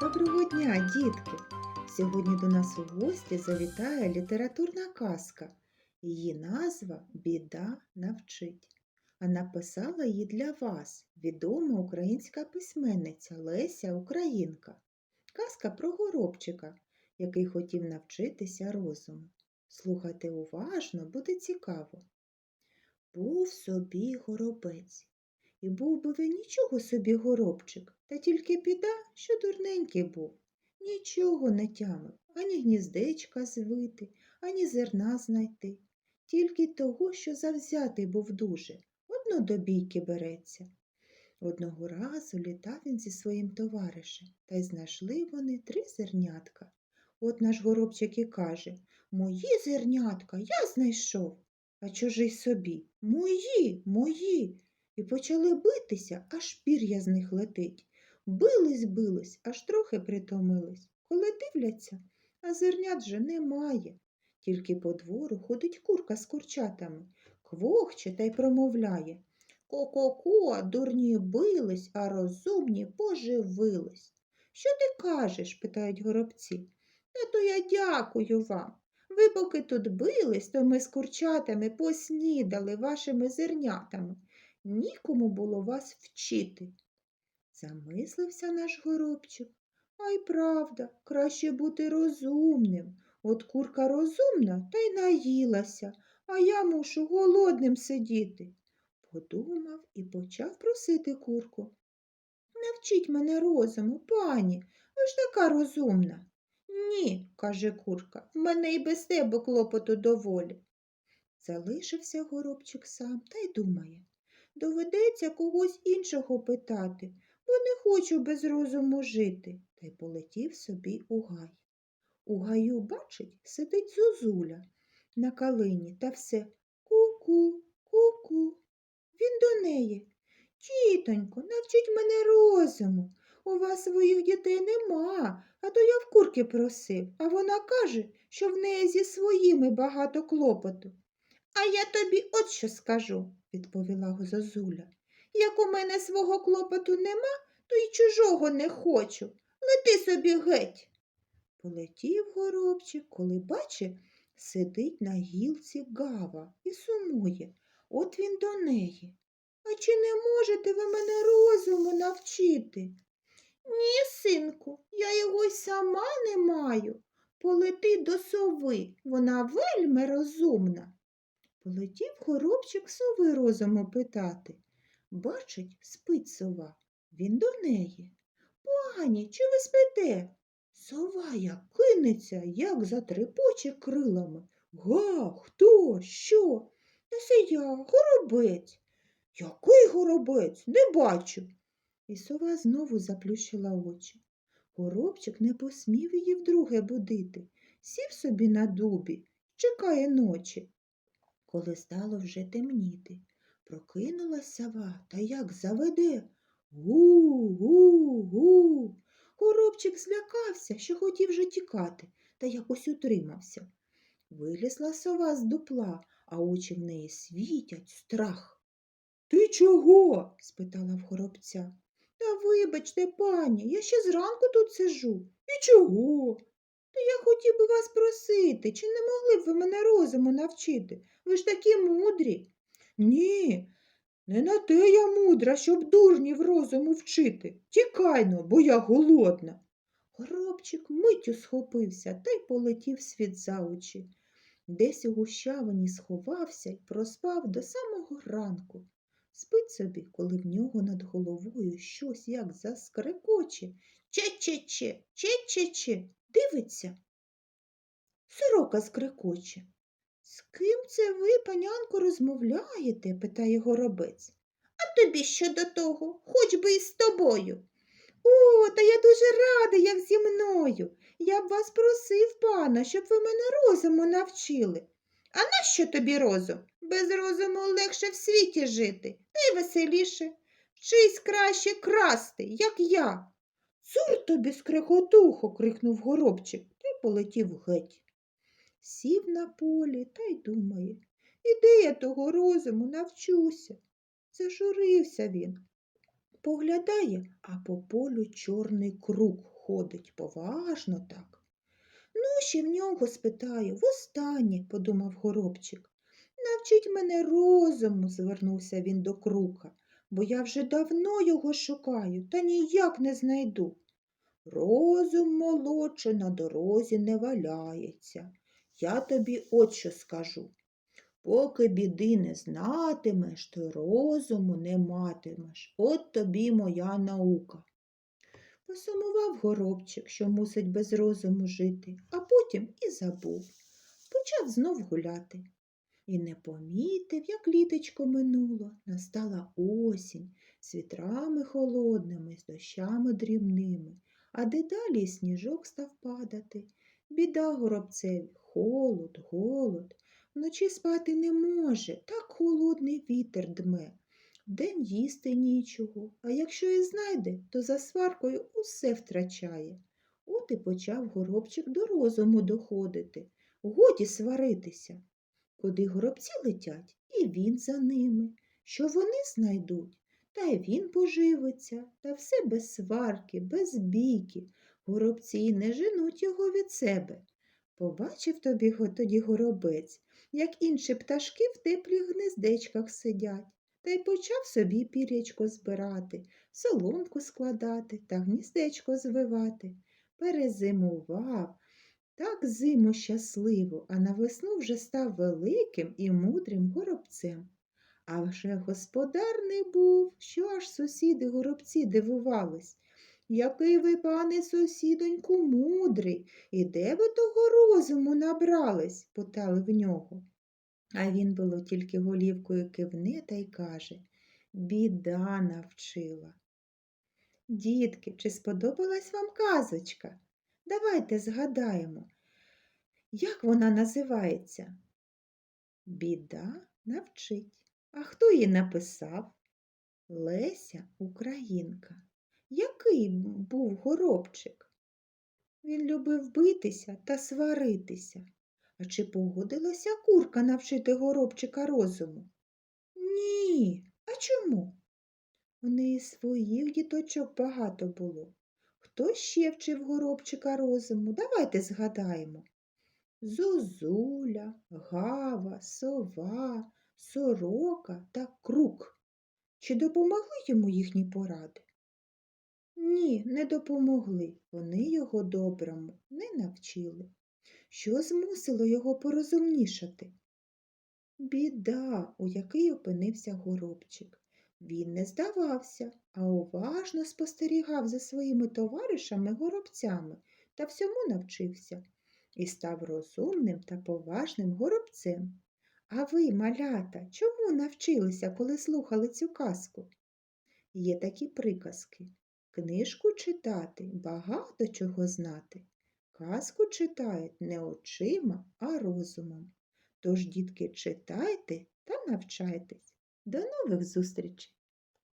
Доброго дня, дітки! Сьогодні до нас у гості завітає літературна казка. Її назва Біда навчить. А написала її для вас відома українська письменниця Леся Українка. Казка про горобчика, який хотів навчитися розуму. Слухайте уважно, буде цікаво. Був собі горобець. І був би він нічого собі горобчик, та тільки біда, що дурненький був. Нічого не тямив, ані гніздечка звити, ані зерна знайти. Тільки того, що завзятий був дуже, одно до бійки береться. Одного разу літав він зі своїм товаришем, та й знайшли вони три зернятка. От наш горобчик і каже Мої зернятка я знайшов, а чужий собі Мої, мої. І почали битися, аж пір'я з них летить. Бились, бились, аж трохи притомились. Коли дивляться, а зернят же немає. Тільки по двору ходить курка з курчатами, квохче та й промовляє. Ко-ко-ко, дурні бились, а розумні поживились. Що ти кажеш? питають горобці. Та то я дякую вам. Ви поки тут бились, то ми з курчатами поснідали вашими зернятами. Нікому було вас вчити. Замислився наш горобчик. А й правда, краще бути розумним. От курка розумна та й наїлася, а я мушу голодним сидіти. Подумав і почав просити курку. Навчіть мене розуму, пані, ви ж така розумна. Ні, каже курка, в мене і без тебе клопоту доволі. Залишився горобчик сам та й думає. Доведеться когось іншого питати, бо не хочу без розуму жити, та й полетів собі у гай. У гаю, бачить, сидить зозуля на калині та все ку-ку, ку-ку. Він до неї. Тітонько, навчіть мене розуму. У вас своїх дітей нема, а то я в курки просив, а вона каже, що в неї зі своїми багато клопоту. А я тобі от що скажу, відповіла зозуля. Як у мене свого клопоту нема, то й чужого не хочу. Лети собі геть. Полетів горобчик, коли бачить, сидить на гілці гава і сумує. От він до неї. А чи не можете ви мене розуму навчити? Ні, синку, я його й сама не маю. Полети до сови, вона вельми розумна. Полетів горобчик сови розуму питати. Бачить, спить сова. Він до неї. Пані, чи ви спите? Сова як кинеться, як затрепоче крилами. Га, хто? Що? Та це я, горобець. Який горобець? Не бачу. І сова знову заплющила очі. Горобчик не посмів її вдруге будити, сів собі на дубі, чекає ночі. Коли стало вже темніти, прокинулась сова та як заведе. Гу-гу-гу. Горобчик злякався, що хотів вже тікати, та якось утримався. Вилізла сова з дупла, а очі в неї світять страх. Ти чого? спитала в горобця. Та вибачте, пані, я ще зранку тут сижу. І чого? Та я хотів би вас просити, чи не могли б ви мене розуму навчити? Ви ж такі мудрі. Ні, не на те я мудра, щоб дурнів розуму вчити. Тікайно, бо я голодна. Горобчик миттю схопився та й полетів світ за очі. Десь у гущавині сховався й проспав до самого ранку. Спить собі, коли в нього над головою щось як заскрекоче. Че-че-че, че-че-че, дивиться. Сорока скрекоче. З ким це ви, панянко, розмовляєте? питає горобець. А тобі що до того, хоч би і з тобою. О, та я дуже рада, як зі мною. Я б вас просив, пана, щоб ви мене розуму навчили. А нащо тобі розум? Без розуму легше в світі жити, та й веселіше. Вчись краще красти, як я. Цур тобі скрекотухо, крикнув горобчик й полетів геть. Сів на полі та й думає, і де я того розуму навчуся? Зажурився він. Поглядає, а по полю чорний круг ходить поважно так. Ну, ще в нього спитаю, востаннє, подумав горобчик. Навчіть мене розуму, звернувся він до крука, бо я вже давно його шукаю та ніяк не знайду. Розум молодше на дорозі не валяється. Я тобі от що скажу. Поки біди не знатимеш, то розуму не матимеш. От тобі моя наука. Посумував горобчик, що мусить без розуму жити, а потім і забув. Почав знов гуляти. І не помітив, як літочко минуло. Настала осінь з вітрами холодними, з дощами дрібними, а дедалі сніжок став падати. Біда горобцеві, холод, голод. Вночі спати не може, так холодний вітер дме. Вдень їсти нічого, а якщо і знайде, то за сваркою усе втрачає. От і почав горобчик до розуму доходити. Годі сваритися. Куди горобці летять, і він за ними. Що вони знайдуть, та й він поживиться, та все без сварки, без бійки. Горобці не женуть його від себе. Побачив тобі тоді горобець, як інші пташки в теплих гнездечках сидять, та й почав собі пірячко збирати, соломку складати та гніздечко звивати. Перезимував, так зиму щасливо, а на весну вже став великим і мудрим горобцем. А вже господар не був, що аж сусіди горобці дивувались. Який ви, пане сусідоньку, мудрий, і де ви того розуму набрались? питали в нього. А він було тільки голівкою кивне та й каже Біда навчила. Дітки, чи сподобалась вам казочка? Давайте згадаємо, як вона називається? Біда навчить. А хто її написав? Леся Українка. Який був горобчик? Він любив битися та сваритися. А чи погодилася курка навчити горобчика розуму? Ні. А чому? У неї своїх діточок багато було. Хто ще вчив горобчика розуму? Давайте згадаємо. Зозуля, гава, сова, сорока та крук. Чи допомогли йому їхні поради? Ні, не допомогли. Вони його доброму не навчили. Що змусило його порозумнішати? Біда, у якій опинився горобчик. Він не здавався, а уважно спостерігав за своїми товаришами горобцями та всьому навчився і став розумним та поважним горобцем. А ви, малята, чому навчилися, коли слухали цю казку? Є такі приказки. Книжку читати, багато чого знати. Казку читають не очима, а розумом. Тож, дітки, читайте та навчайтесь. До нових зустрічей!